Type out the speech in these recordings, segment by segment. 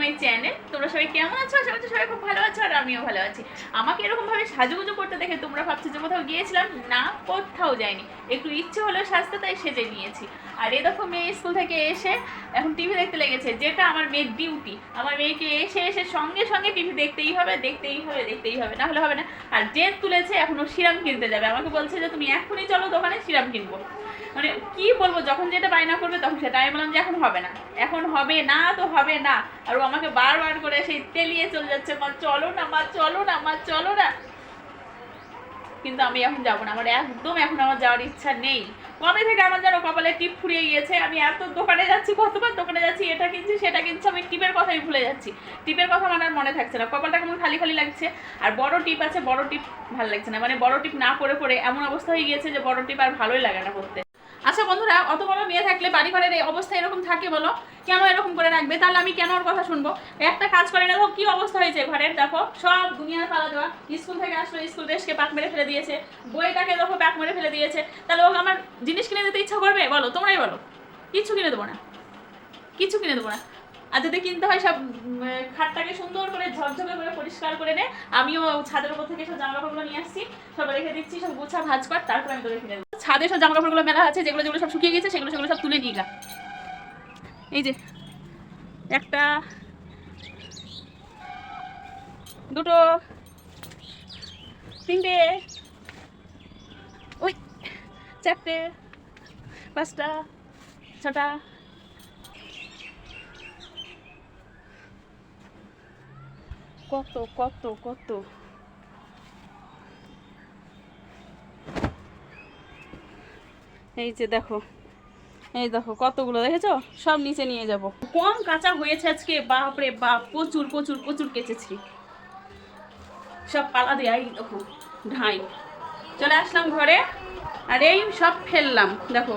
My channel তোমরা সবাই কেমন আছো? আশা করছি সবাই খুব ভালো আছো আর আমিও ভালো আছি। আমাকে এরকম ভাবে সাজুগুজু করতে দেখে তোমরা ভাবছ যে কোথাও গিয়েছিলাম? না, কোথাও যাইনি। একটু ইচ্ছে হলো সাজতে, তাই সেজে নিয়েছি। আর এ দেখো মেয়ে স্কুল থেকে এসে এখন টিভি দেখতে লেগেছে, যেটা আমার মেয়ের ডিউটি আমার মেয়েকে এসে এসে সঙ্গে সঙ্গে টিভি দেখতেই হবে দেখতেই হবে দেখতেই হবে। না হলে হবে না। আর জেদ তুলেছে, এখন ও সিরাম কিনতে যাবে। আমাকে বলছে যে তুমি এখনই চলো দোকানে সিরাম কিনবো। মানে কি বলব, যখন যেটা বায়না করবে, তখন সেটা। আমি বললাম যে এখন হবে না। এখন হবে না তো হবে না। আর ও আমাকে বারবার করে সেই তেলিয়ে চলে যাচ্ছে। মা, চলো না, মা, চলো না, মা, চলো না। কিন্তু আমি এখন যাব না। আমার একদম এখন আমার যাওয়ার ইচ্ছা নেই। কবে থেকে আমার যেন কপালে টিপ ফুরিয়ে গিয়েছে, আমি এত দোকানে যাচ্ছি, কতবার দোকানে যাচ্ছি, এটা কিনছি, সেটা কিনছি, আমি টিপের কথাই ভুলে যাচ্ছি। টিপের কথা আমার আর মনে থাকছে না। কপালটা কেমন খালি খালি লাগছে। আর বড় টিপ আছে, বড় টিপ ভালো লাগছে না। মানে বড় টিপ না পরে পরে এমন অবস্থা হয়ে গিয়েছে যে বড় টিপ আর ভালোই লাগে না করতে। আচ্ছা বন্ধুরা, অত বড় মেয়ে থাকলে বাড়ি ঘরের এই অবস্থা এরকম থাকে বলো? কেন এরকম করে রাখবে? তাহলে আমি কেন ওর কথা শুনব? একটা কাজ করে দেখো কি অবস্থা হয়েছে ঘরের, দেখো সব দুনিয়ার পালা দেওয়া। স্কুল থেকে আসলো, স্কুল ড্রেসকে পাক মেরে ফেলে দিয়েছে। বইটাকে দেখো প্যাক মেরে ফেলে দিয়েছে। তাহলে ওকে আমার জিনিস কিনে দিতে ইচ্ছা করবে? বলো, তোমরাই বলো। কিচ্ছু কিনে দেবো না। কিচ্ছু কিনে দেবো না। আর যদি কিনতে হয় সব খাটটাকে সুন্দর করে ঝকঝকে করে পরিষ্কার করে নে। আমিও ছাদের উপর থেকে সব জামা কাপড়গুলো নিয়ে আসছি। সব রেখে দিচ্ছি, সব গুছা, ভাজ কর, তারপর আমি তোকে কিনে ছাদে সব জামা কাপড়গুলো মেলা আছে, যেগুলো যেগুলো সব শুকিয়ে গেছে, সেগুলো সেগুলো সব তুলে নিয়ে গা এই যে, একটা, দুটো, তিনটে, ওই, চারটে, পাঁচটা, ছটা, কত কত কত এই যে দেখো, এই দেখো কতগুলো দেখেছ? সব নিচে নিয়ে যাব। কম কাঁচা হয়েছে আজকে, বাপরে বাপ, প্রচুর প্রচুর প্রচুর কেচেছি। সব পালা দিয়ে, এই দেখো, ঢাই। চলে আসলাম ঘরে, আর এই সব ফেললাম, দেখো।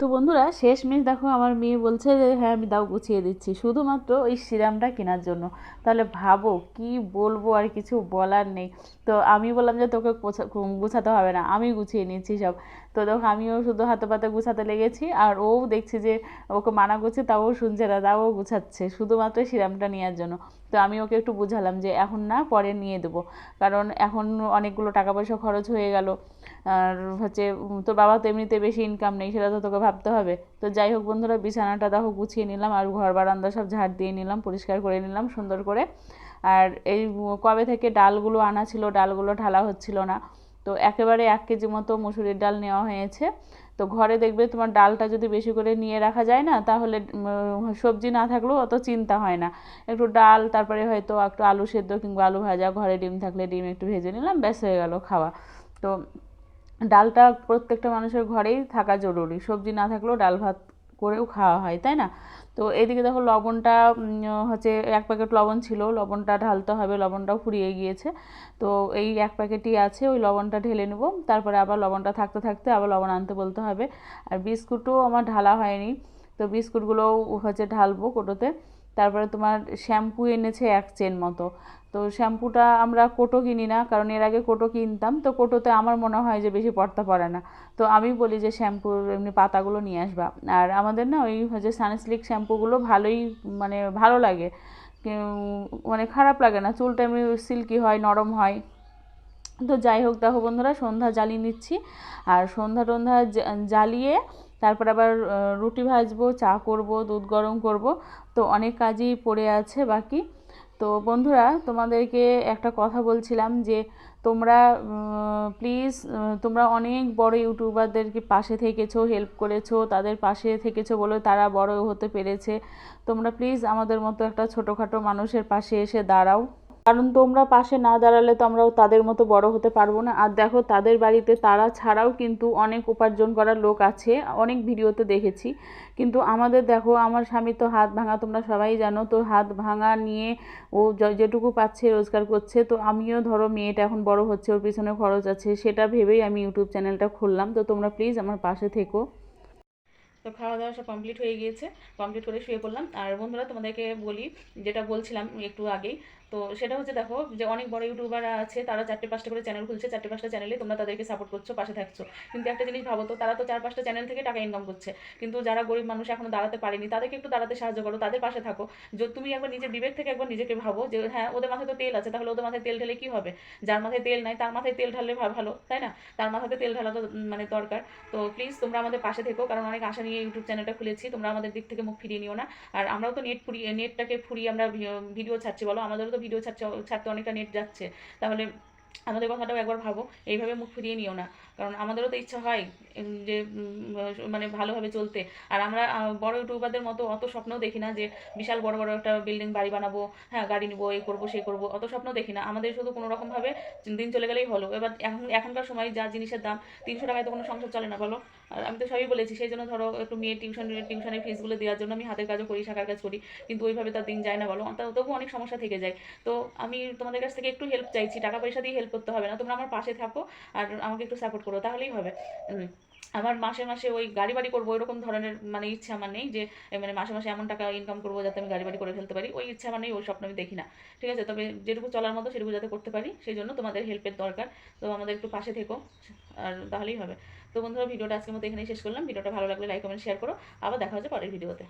তো বন্ধুরা শেষ শেষমেশ দেখো আমার মেয়ে বলছে যে হ্যাঁ আমি দাও গুছিয়ে দিচ্ছি, শুধুমাত্র ওই সিরামটা কেনার জন্য। তাহলে ভাবো কি বলব আর কিছু বলার নেই। তো আমি বললাম যে, তোকে গোছা- গুছাতে হবে না, আমি গুছিয়ে নিচ্ছি সব। তো দেখো, আমিও শুধু হাতে পাতে গুছাতে লেগেছি, আর ও দেখছি যে, ওকে মানা করছে, তাও শুনছে না, তাও গুছাচ্ছে, শুধুমাত্র সিরামটা নেওয়ার জন্য। তো আমি ওকে একটু বুঝালাম যে, এখন না, পরে নিয়ে দেবো। কারণ এখন অনেকগুলো টাকা পয়সা খরচ হয়ে গেল, আর হচ্ছে তোর বাবা তো এমনিতে বেশি ইনকাম নেই, সেটা তো তোকে ভাবতে হবে। তো যাই হোক বন্ধুরা, বিছানাটা দেখো গুছিয়ে নিলাম আর ঘর বারান্দা সব ঝাড় দিয়ে নিলাম, পরিষ্কার করে নিলাম সুন্দর করে। আর এই কবে থেকে ডালগুলো আনা ছিল, ডালগুলো ঢালা হচ্ছিল না। তো একেবারে এক কেজি মতো মুসুরির ডাল নেওয়া হয়েছে। তো ঘরে দেখবে তোমার ডালটা যদি বেশি করে নিয়ে রাখা যায় না, তাহলে সবজি না থাকলেও অত চিন্তা হয় না। একটু ডাল, তারপরে হয়তো একটু আলু সেদ্ধ কিংবা আলু ভাজা, ঘরে ডিম থাকলে ডিম একটু ভেজে নিলাম, ব্যাস হয়ে গেল খাওয়া। তো ডালটা প্রত্যেকটা মানুষের ঘরেই থাকা জরুরি। সবজি না থাকলেও ডাল ভাত করেও খাওয়া হয়, তাই না? তো এদিকে দেখো লবণটা হচ্ছে এক প্যাকেট লবণ ছিল, লবণটা ঢালতে হবে, লবণটাও ফুরিয়ে গিয়েছে। তো এই এক প্যাকেটই আছে, ওই লবণটা ঢেলে নেব। তারপরে আবার লবণটা থাকতে থাকতে আবার লবণ আনতে বলতে হবে। আর বিস্কুটও আমার ঢালা হয়নি। তো বিস্কুটগুলোও হচ্ছে ঢালবো কোটোতে। তারপরে তোমার শ্যাম্পু এনেছে এক চেন মতো। তো শ্যাম্পুটা আমরা কোটো কিনি না, কারণ এর আগে কোটো কিনতাম, তো কোটোতে আমার মনে হয় যে বেশি পড়তা পড়ে না। তো আমি বলি যে শ্যাম্পুর এমনি পাতাগুলো নিয়ে আসবা। আর আমাদের না ওই হচ্ছে সানসিল্ক শ্যাম্পুগুলো ভালোই মানে ভালো লাগে। মানে খারাপ লাগে না, চুলটা এমনি সিল্কি হয়, নরম হয়। তো যাই হোক, দেখো বন্ধুরা, সন্ধ্যা জ্বালিয়ে নিচ্ছি। আর সন্ধ্যা টন্ধ্যা জ্বালিয়ে তারপর আবার রুটি ভাজবো, চা করব, দুধ গরম করব। তো অনেক কাজই পড়ে আছে বাকি। তো বন্ধুরা, তোমাদেরকে একটা কথা বলছিলাম যে, তোমরা প্লিজ তোমরা অনেক বড় ইউটিউবারদেরকে পাশে থেকেছো হেল্প করেছ, তাদের পাশে থেকেছো বলে তারা বড় হতে পেরেছে। তোমরা প্লিজ আমাদের মতো একটা ছোটোখাটো মানুষের পাশে এসে দাঁড়াও। কারণ তোমরা পাশে না দাঁড়ালে তো আমরাও তাদের মতো বড় হতে পারব না। আর দেখো, তাদের বাড়িতে তারা ছাড়াও কিন্তু অনেক উপার্জন করার লোক আছে, অনেক ভিডিওতে দেখেছি। কিন্তু আমাদের দেখো, আমার স্বামী তো হাত ভাঙা, তোমরা সবাই জানো, তো হাত ভাঙা নিয়ে ও যেটুকু পাচ্ছে, রোজগার করছে। তো আমিও ধরো, মেয়েটা এখন বড় হচ্ছে, ওর পিছনে খরচ আছে, সেটা ভেবেই আমি ইউটিউব চ্যানেলটা খুললাম। তো তোমরা প্লিজ আমার পাশে থেকো। তো খাওয়া দাওয়া সব কমপ্লিট হয়ে গিয়েছে। কমপ্লিট করে শুয়ে পড়লাম। আর বন্ধুরা, তোমাদেরকে বলি, যেটা বলছিলাম একটু আগেই তো সেটা হচ্ছে দেখো যে অনেক বড় ইউটিউবার আছে, তারা চারটে পাঁচটা করে চ্যানেল খুলছে, চারটে পাঁচটা চ্যানেলে তোমরা তাদেরকে সাপোর্ট করছ, পাশে থাকছো। কিন্তু একটা জিনিস ভাবো তো, তারা তো চার পাঁচটা চ্যানেল থেকে টাকা ইনকাম করছে। কিন্তু যারা গরিব মানুষ এখনও দাঁড়াতে পারেনি, তাদেরকে একটু দাঁড়াতে সাহায্য করো, তাদের পাশে থাকো। যদি তুমি একবার নিজের বিবেক থেকে একবার নিজেকে ভাবো যে হ্যাঁ ওদের মাথায় তো তেল আছে, তাহলে ওদের মাথায় তেল ঢেলে কি হবে? যার মাথায় তেল নাই, তার মাথায় তেল ঢাললে ভালো, তাই না? তার মাথাতে তেল ঢালা তো মানে দরকার। তো প্লিজ তোমরা আমাদের পাশে থেকো, কারণ অনেক আশা নিয়ে ইউটিউব চ্যানেলটা খুলেছি। তোমরা আমাদের দিক থেকে মুখ ফিরিয়ে নিও না। আর আমরাও তো নেট ফুরিয়ে নেটটাকে ফুরিয়ে আমরা ভিডিও ছাড়ছি, বলো? আমাদেরও তো ভিডিও ছাড়ছে, ছাড়তে অনেকটা নেট যাচ্ছে। তাহলে আমাদের কথাটাও একবার ভাবো। এইভাবে মুখ ফিরিয়ে নিও না। কারণ আমাদেরও তো ইচ্ছা হয় যে মানে ভালোভাবে চলতে। আর আমরা বড় ইউটিউবারদের মতো অত স্বপ্নও দেখি না যে, বিশাল বড় বড় একটা বিল্ডিং বাড়ি বানাবো হ্যাঁ গাড়ি নিবো এই করব সেই করব, অত স্বপ্ন দেখি না। আমাদের শুধু কোনো রকমভাবে দিন চলে গেলেই হলো। এবার এখন, এখনকার সময় যা জিনিসের দাম, তিনশো টাকায় তো কোনো সংসার চলে না, বলো। আর আমি তো সবই বলেছি, সেই জন্য ধরো একটু মেয়ে টিউশন, টিউশনের ফিসগুলো দেওয়ার জন্য আমি হাতের কাজও করি, শাখার কাজ করি, কিন্তু ওইভাবে তার দিন যায় না, বলো। তা- তবু অনেক সমস্যা থেকে যায়। তো আমি তোমাদের কাছ থেকে একটু হেল্প চাইছি, টাকা পয়সা দিয়ে হেল্প করতে হবে না, তোমরা আমার পাশে থাকো, আর আমাকে একটু সাপোর্ট করো, তাহলেই হবে। আমার মাসে মাসে ওই গাড়ি বাড়ি করব এরকম ধরনের মানে ইচ্ছা আমার নেই যে মানে মাসে মাসে এমন টাকা ইনকাম করব যাতে আমি গাড়ি বাড়ি করে ফেলতে পারি। ওই ইচ্ছা আমার নেই, ওই স্বপ্ন আমি দেখি না। ঠিক আছে? তবে যেটুকু চলার মতো সেটুকু যাতে করতে পারি, সেই জন্য তোমাদের হেল্পের দরকার। তো আমাদের একটু পাশে থেকো, আর তাহলেই হবে। তো বন্ধুরা, ভিডিওটা আজকের মতো এখানেই শেষ করলাম। ভিডিওটা ভালো লাগলে লাইক কমেন্ট শেয়ার করো। আবার দেখা হচ্ছে পরের ভিডিওতে।